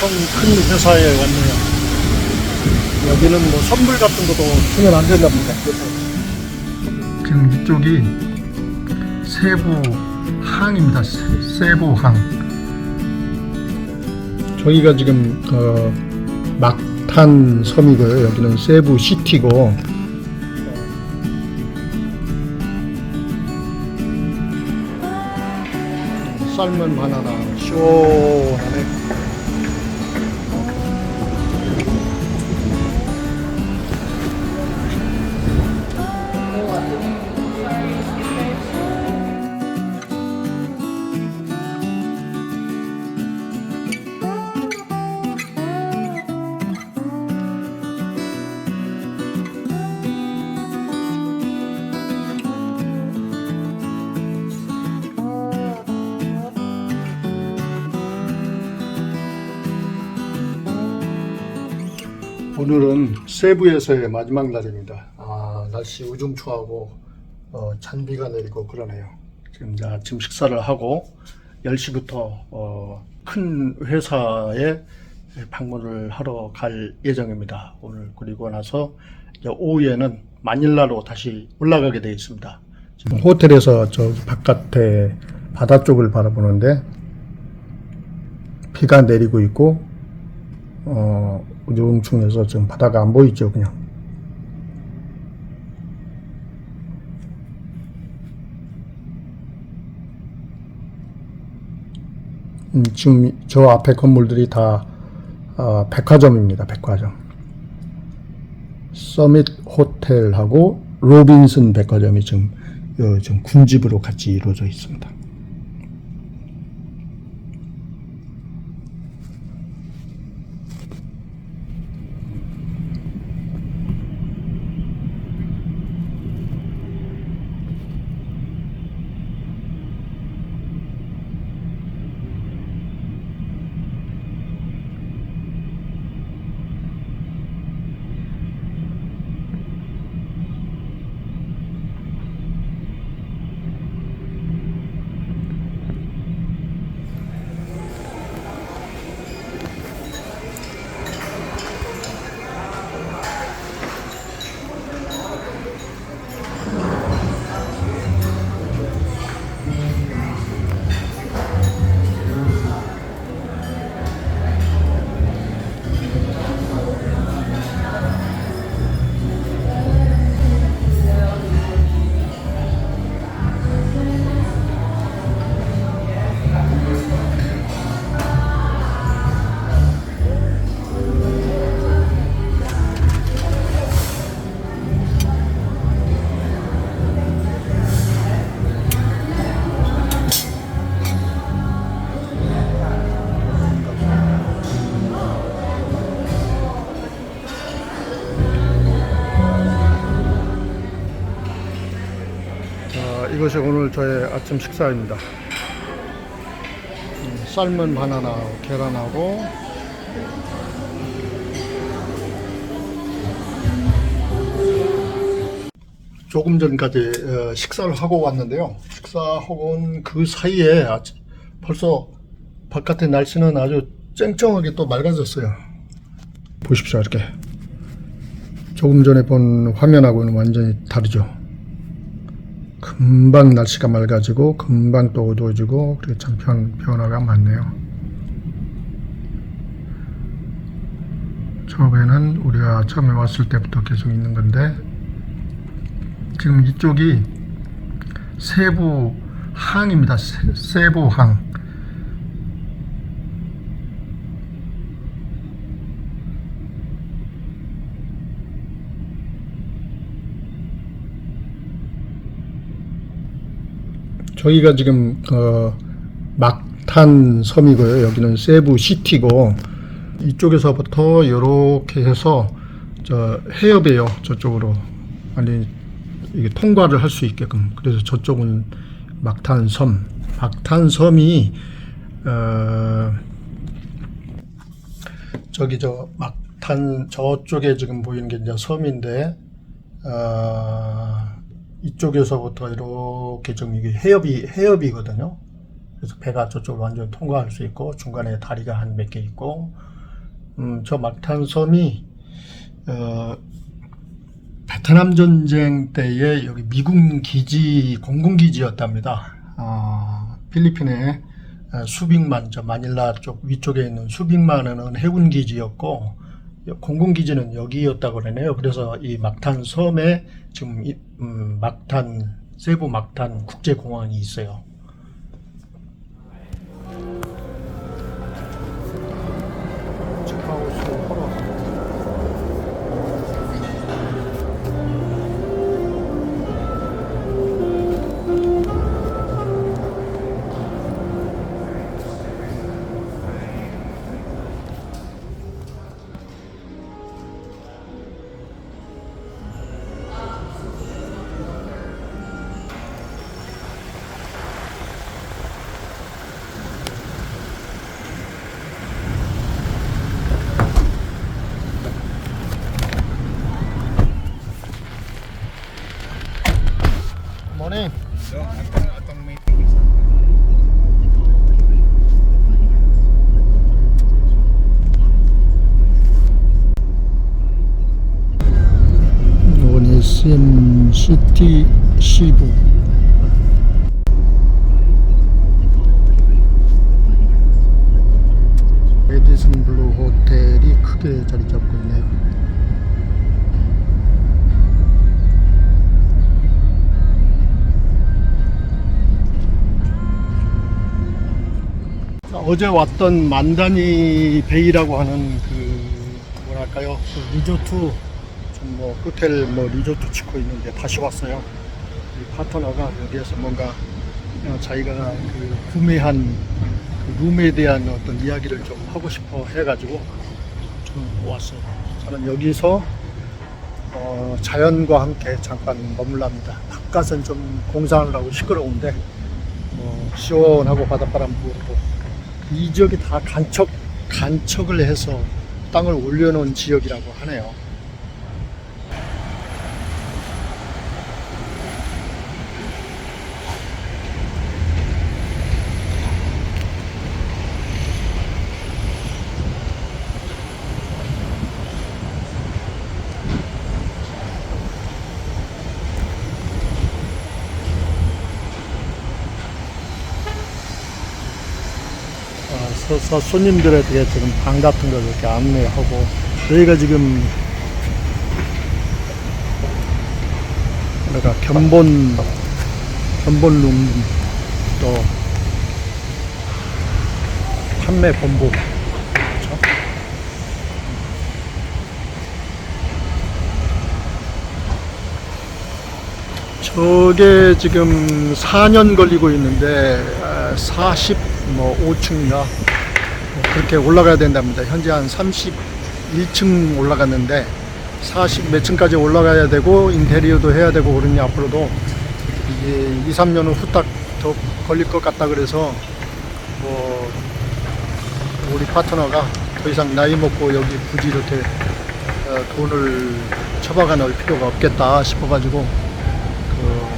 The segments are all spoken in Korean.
엄청 큰 회사에 왔네요. 여기는 뭐 선물 같은 것도 주면 안 된답니다 지금 이쪽이 세부 항입니다. 세- 세부항. 저기가 지금 어, 막탄 섬이고요. 여기는 세부 시티고. 삶은 바나나 시원하네. 오늘은 세부에서의 마지막 날입니다. 아, 날씨 우중충하고 어, 잔비가 내리고 그러네요. 지금 이제 아침 식사를 하고 10시부터 어, 큰 회사에 방문을 하러 갈 예정입니다. 오늘 그리고 나서 오후에는 마닐라로 다시 올라가게 되어 있습니다. 지금 호텔에서 저 바깥에 바다 쪽을 바라보는데 비가 내리고 있고 어 우중충해서 지금 바다가 안 보이죠 그냥 음, 지금 저 앞에 건물들이 다 어, 백화점입니다 백화점 서밋 호텔하고 로빈슨 백화점이 지금 어, 지금 군집으로 같이 이루어져 있습니다. 아침 식사입니다. 음, 삶은 바나나, 계란하고 조금 전까지 어, 식사를 하고 왔는데요. 식사하고 온 그 사이에 벌써 바깥의 날씨는 아주 쨍쨍하게 또 맑아졌어요. 보십시오 이렇게 조금 전에 본 화면하고는 완전히 다르죠. 금방 날씨가 맑아지고 금방 또 어두워지고 그렇게 참 변, 변화가 많네요. 처음에는 우리가 처음에 왔을 때부터 계속 있는 건데 지금 이쪽이 세부 항입니다. 세, 세부항. 저희가 지금 어, 막탄 섬이고요. 여기는 세부 시티고 이쪽에서부터 이렇게 해서 저 해협이에요. 저쪽으로 아니 이게 통과를 할 수 있게끔 그래서 저쪽은 막탄 섬, 막탄 섬이 어, 저기 저 막탄 저쪽에 지금 보이는 게 이제 섬인데 어, 이쪽에서부터 이렇게 좀 이게 해협이 해협이거든요. 그래서 배가 저쪽으로 완전히 통과할 수 있고 중간에 다리가 한 몇 개 있고 음, 저 막탄섬이 어, 베트남 전쟁 때에 여기 미군 기지 공군 기지였답니다. 아, 어, 수빅만 저 마닐라 쪽 위쪽에 있는 수빅만은 해군 기지였고 공군 기지는 여기였다고 그러네요. 그래서 이 막탄 섬에 지금 이, 음, 막탄 세부 막탄 국제 공항이 있어요. 이건 SMCT 시부 레디슨 블루 호텔이 크게 자리 잡고 있네요. 자, 어제 왔던 만다니 베이라고 하는 그 뭐랄까요 그 리조트 좀 뭐 호텔 뭐 리조트 짓고 있는데 다시 왔어요. 이 파트너가 여기에서 뭔가 어, 자기가 그 구매한 그 룸에 대한 어떤 이야기를 좀 하고 싶어 해가지고 좀 왔어요. 저는 여기서 어, 자연과 함께 잠깐 머물랍니다. 바깥은 좀 공사를 하고 시끄러운데 어, 시원하고 바닷바람 불고 이 지역이 다 간척 간척을 해서 땅을 올려놓은 지역이라고 하네요. 어, 서서 손님들에게 지금 방 같은 걸 이렇게 안내하고 여기가 지금 뭐가 견본 견본룸 또 판매 본부 그렇죠? 저게 지금 4년 걸리고 있는데 40 뭐 5층인가 그렇게 올라가야 된답니다. 현재 한 31층 올라갔는데 40 몇 층까지 올라가야 되고 인테리어도 해야 되고 그러니 앞으로도 이게 2, 3년은 후딱 더 걸릴 것 같다 그래서 뭐 우리 파트너가 더 이상 나이 먹고 여기 굳이 이렇게 어, 돈을 처박아 넣을 필요가 없겠다 싶어가지고 그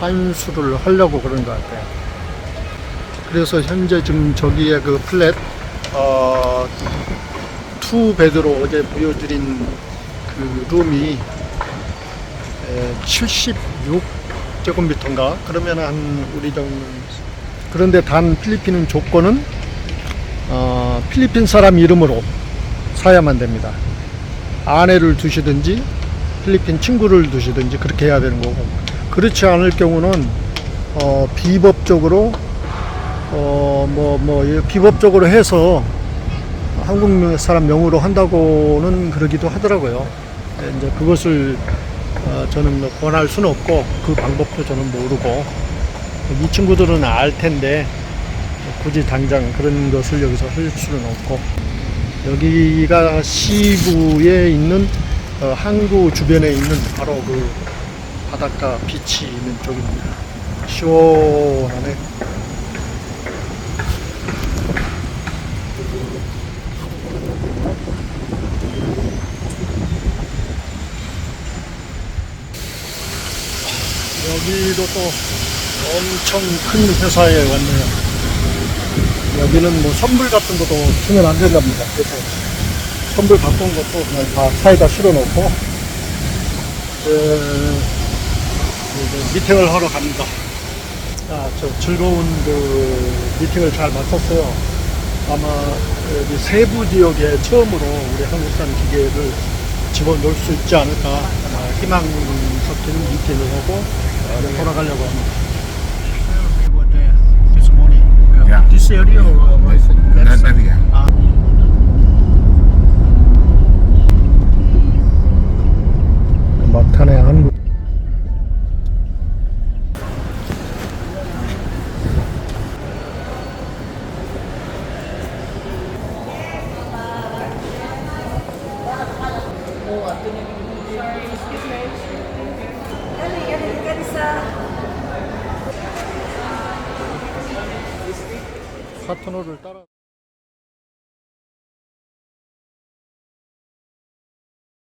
환수를 하려고 그런 것 같아요. 그래서 현재 지금 저기에 그 플랫 어, 투 베드로 어제 보여드린 그 룸이 76제곱미터인가 그러면 한 우리 정 그런데 단 필리핀은 조건은 어, 필리핀 사람 이름으로 사야만 됩니다. 아내를 두시든지 필리핀 친구를 두시든지 그렇게 해야 되는 거고 그렇지 않을 경우는 어, 비법적으로 어뭐 뭐 비법적으로 해서 한국 사람 명으로 한다고는 그러기도 하더라고요. 네, 이제 그것을 어, 저는 뭐 권할 수는 없고 그 방법도 저는 모르고 이 친구들은 알 텐데 굳이 당장 그런 것을 여기서 할 수는 없고 여기가 시부에 있는 어, 항구 주변에 있는 바로 그 바닷가 빛이 있는 쪽입니다. 시원하네. 여기도 또 엄청 큰 회사에 왔네요. 여기는 뭐 선물 같은 것도 주면 안 된답니다. 그래서 갖고 온 것도 그냥 다 차에다 실어놓고 에, 이제 미팅을 하러 갑니다. 아, 저 즐거운 그 미팅을 잘 마쳤어요. 아마 여기 세부 지역에 처음으로 우리 한국산 기계를 집어넣을 수 있지 않을까 아마 희망 섞이는 미팅을 하고 어, 돌아가려고 합니다. This morning, Yeah. this area or That area. 막탄의 한국 파트너를 따라.